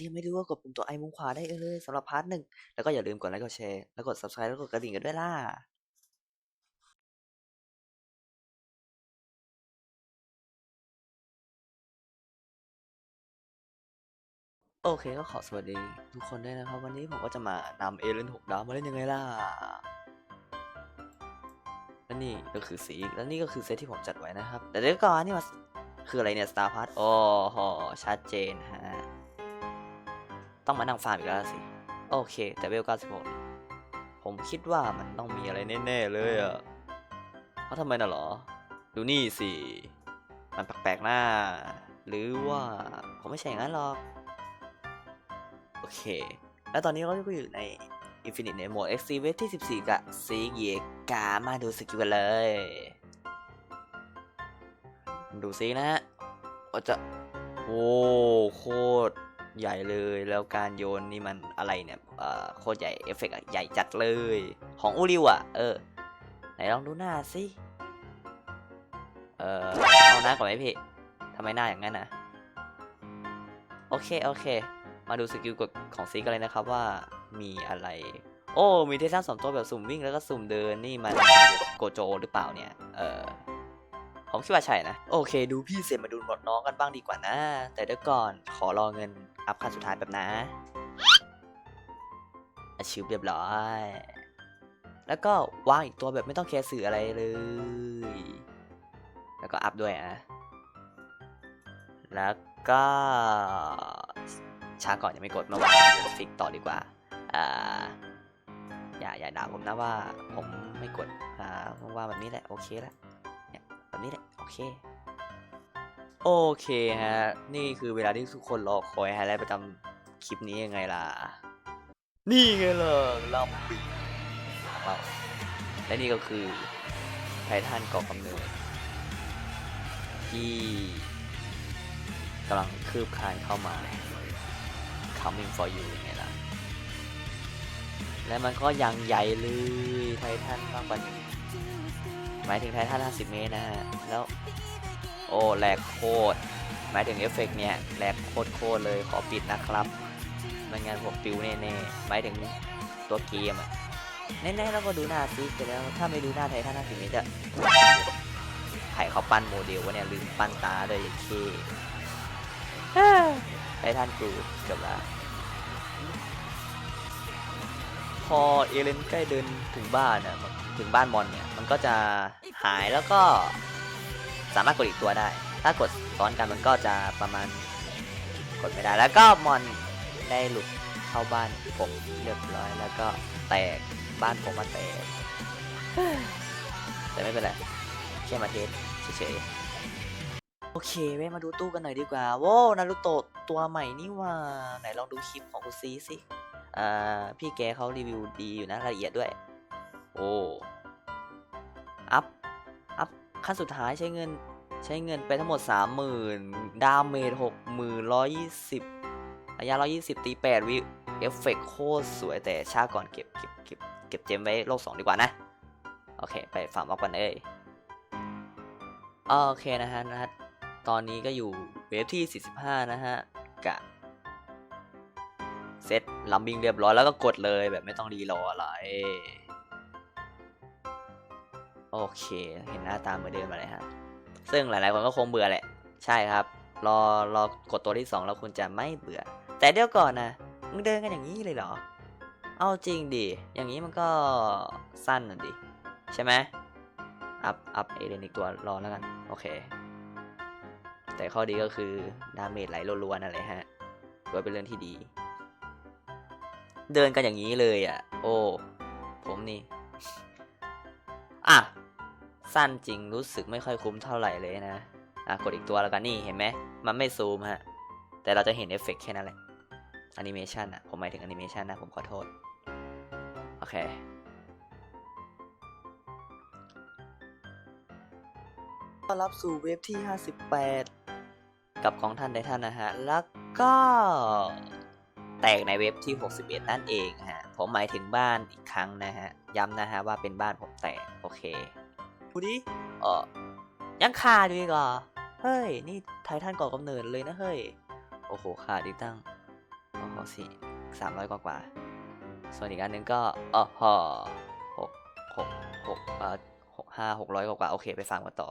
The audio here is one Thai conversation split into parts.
ที่ไม่รู้ก็กดปุ่มตัวไอมุมขวาได้เลยสำหรับพาร์ทหนึ่งแล้วก็อย่าลืมกดไลค์กดแชร์แล้วกด subscribe แล้วกดกระดิ่งกันด้วยล่ะโอเคก็ขอสวัสดีทุกคนด้วยนะครับ วันนี้ผมก็จะมานำเอเลนหกดาวมาเล่นยังไงล่ะและนี่ก็คือสีและนี่ก็คือเซตที่ผมจัดไว้นะครับแต่เดี๋ยวก่อนนี่มันคืออะไรเนี่ยสตาร์พัทโอ้โหชัดเจนฮะ ต้องมานั่งฟาร์มอีกแล้วสิ โอเค แต่เวล96 ผมคิดว่ามันต้องมีอะไรแน่ๆเลยอะเพราะทำไมน่ะหรอ ดูนี่สิ มันแปลกๆหน้า หรือว่าผมไม่ใช่อย่างนั้นหรอก โอเค แล้วตอนนี้เราก็อยู่ใน Infinite ในโหมด XC Wave ที่ 14 กับซีเยกามาดูสกิลกันเลย ดูซินะฮะว่าจะ โอ้โคตร ใหญ่เลย แล้วการโยนนี่มันอะไรเนี่ยโคตรใหญ่เอฟเฟกต์ใหญ่จัดเลย ของอูริวอะเออ ไหนลองดูหน้าสิ เออเอาหน้าก่อนไหมพี่ทำไมหน้าอย่างนั้นนะโอเค โอเค มาดูสกิลกดของซีกันเลยนะครับว่ามีอะไร โอ้ มีเทสซันสองตัวแบบสุ่มวิ่งแล้วก็สุ่มเดินนี่มันโกโจหรือเปล่าเนี่ย เออผมคิดว่าใช่นะ โอเค ดูพี่เสร็จมาดูบทน้องกันบ้างดีกว่านะ แต่เดี๋ยวก่อนขอรอเงิน อัพขั้นสุดท้ายแบบนะอาชิวเรียบร้อย แล้วก็วางอีกตัวแบบไม่ต้องแคร์สื่ออะไรเลย แล้วก็อัพด้วยอะ แล้วก็ช้าก่อนยังไม่กดมาวางฟิกต่อดีกว่า อ่า อย่าอย่าด่าผมนะว่าผมไม่กด อ่าว่างแบบนี้แหละ โอเคแล้วเนี่ยแบบนี้แหละ โอเค โอเคฮะ นี่คือเวลาที่ทุกคนรอคอยไฮไลท์ประจำคลิปนี้ยังไงล่ะ นี่ไงล่ะลำปีเราและนี่ก็คือไททันก่อกำเนิดที่กำลังคืบคลานเข้ามา coming for you ไงล่ะ และมันก็ยังใหญ่เลยไททันมากกว่าหนึ่งหมายถึงไททัน50 เมตรนะฮะ แล้ว โอ้แหลกโคตรหมายถึงเอฟเฟกต์เนี่ยแหลกโคตรโคตรเลยขอปิดนะครับไม่งั้นผมปิวแน่ๆหมายถึงตัวเกมอะแน่ๆแล้วก็ดูหน้าซิกไปแล้ว ถ้าไม่ดูหน้าไททัน50เมตรจะใครเขาปั้นโมเดลวะเนี่ยลืมปั้นตาเลยเคไททันกูจบละพอเอเลนใกล้เดินถึงบ้านน่ะถึงบ้านมอนเนี่ย มันก็จะหายแล้วก็ สามารถกดอีกตัวได้ ถ้ากดซ้อนกันมันก็จะประมาณกดไม่ได้ แล้วก็มอนได้หลุดเข้าบ้านผมเรียบร้อย แล้วก็แตกบ้านผมมาแตก แต่ไม่เป็นไรแค่มาเทสเฉยๆ โอเคเว้ยมาดูตู้กันหน่อยดีกว่าโว้นารูโตะตัวใหม่นี่ว่า ไหนลองดูคลิปของคุณซีสิอ่าพี่แกเขารีวิวดีอยู่นะละเอียดด้วย โอ้ อัพ ขั้นสุดท้ายใช้เงินใช้เงินไปทั้งหมด 30,000 ดาเมจ6,120 ระยะ 120 ตี 8 วิเอฟเฟกโคตรสวยแต่ช้าก่อนเก็บเก็บเก็บเก็บเจมไว้โลก 2 ดีกว่านะ โอเค ไปฟาร์มอัพกันเอ้ยโอเคนะฮะนะฮะตอนนี้ก็อยู่เวฟที่ 45 นะฮะกะเซตลัมบิงเรียบร้อยแล้วก็กดเลยแบบไม่ต้องรีรออะไร โอเค เห็นหน้าตาเหมือนเดิมมาเลยฮะ ซึ่งหลายๆคนก็คงเบื่อแหละ ใช่ครับ รอรอกดตัวที่ 2 แล้วคุณจะไม่เบื่อ แต่เดี๋ยวก่อนนะ มึงเดินกันอย่างนี้เลยเหรอ เอาจริงดิ อย่างนี้มันก็สั้นน่ะดิ ใช่ไหม อัพ อัพเอเลนอีกตัวรอแล้วกัน โอเค แต่ข้อดีก็คือ ดาเมจไหลรัวๆนั่นแหละฮะก็เป็นเรื่องที่ดี เดินกันอย่างนี้เลยอะ โอ้ ผมนี่ สั้นจริงรู้สึกไม่ค่อยคุ้มเท่าไหร่เลยนะอะกดอีกตัวแล้วกันนี่เห็นไหมมันไม่ซูมฮะ แต่เราจะเห็นเอฟเฟกต์แค่นั้นแหละแอนิเมชันอะ ผมหมายถึงแอนิเมชันนะ ผมขอโทษ โอเค ต้อนรับสู่เวฟที่ 58 กับของท่านใดท่านนะฮะ แล้วก็แตกในเว็บที่ 61 นั่นเองฮะ ผมหมายถึงบ้านอีกครั้งนะฮะ ย้ำนะฮะว่าเป็นบ้านผมแตก โอเค ดูดิเออยังขาดอยู่อีกเหรอเฮ้ย นี่ไททันก่อกำเนิดเลยนะเฮ้ย โอ้โหขาดอีกตั้งโอ้โหสี่สามร้อยกว่ากว่า ส่วนอีกอันหนึงก็อ๋อหหกหกหกเอ่อหกห้าหกร้อยกว่ากว่า โอเคไปฟาร์มกันต่อ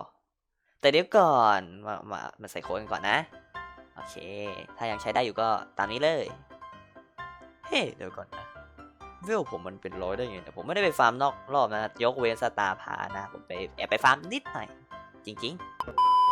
แต่เดี๋ยวก่อนมามามาใส่โค้ดกันก่อนนะ โอเค ถ้ายังใช้ได้อยู่ก็ตามนี้เลย เฮ้ เดี๋ยวก่อนนะ เวลผมมันเป็นร้อยได้ไงแต่ผมไม่ได้ไปฟาร์มนอกรอบนะยกเว้นสตาร์พานะผมไปแอบไปฟาร์มนิดหน่อย จริง ๆ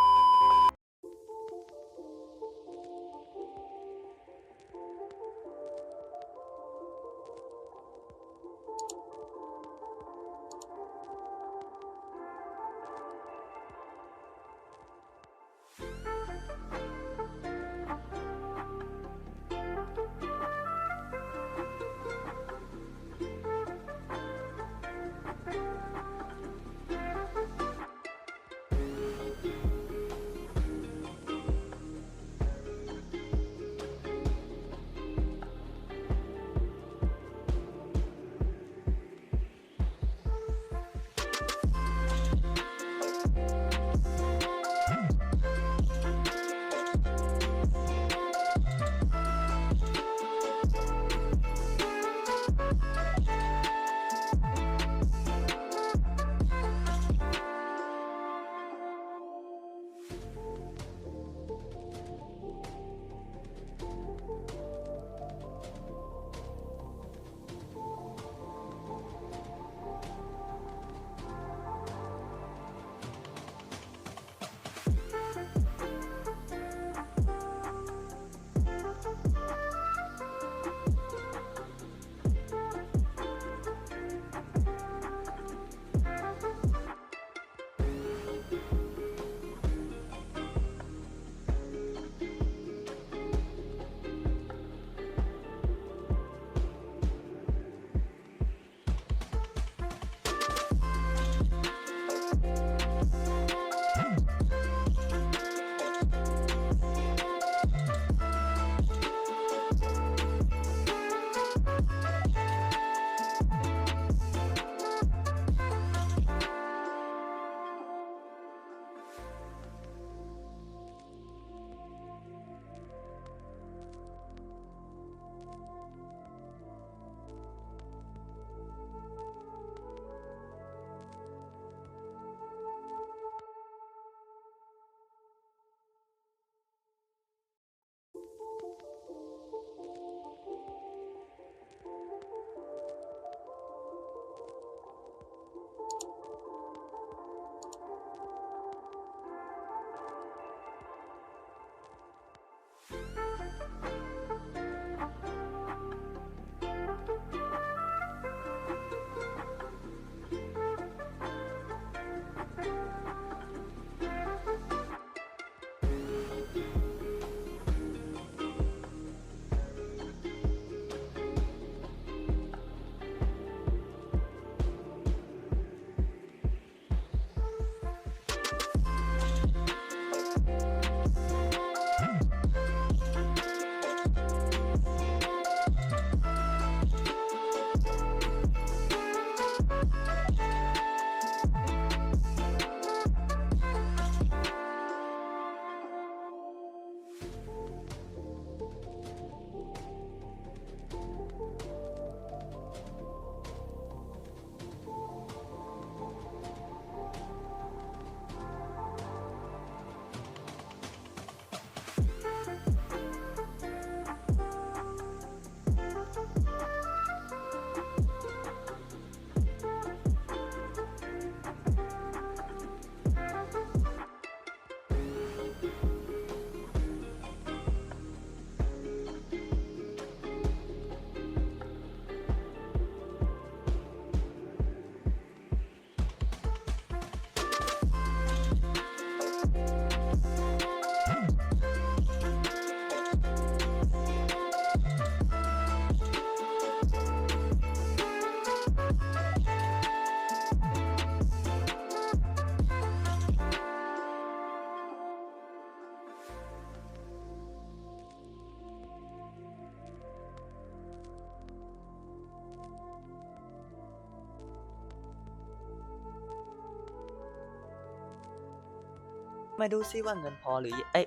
มาดูซิว่าเงินพอหรือเอ้ย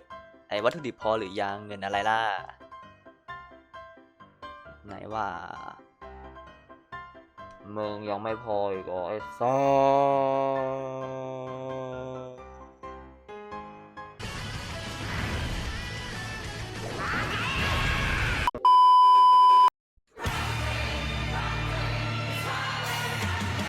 ไอวัตถุดิบพอหรือยังเงินอะไรล่ะ ไหนว่าเมืองยังไม่พออีกอ๋อไอ้ซ่า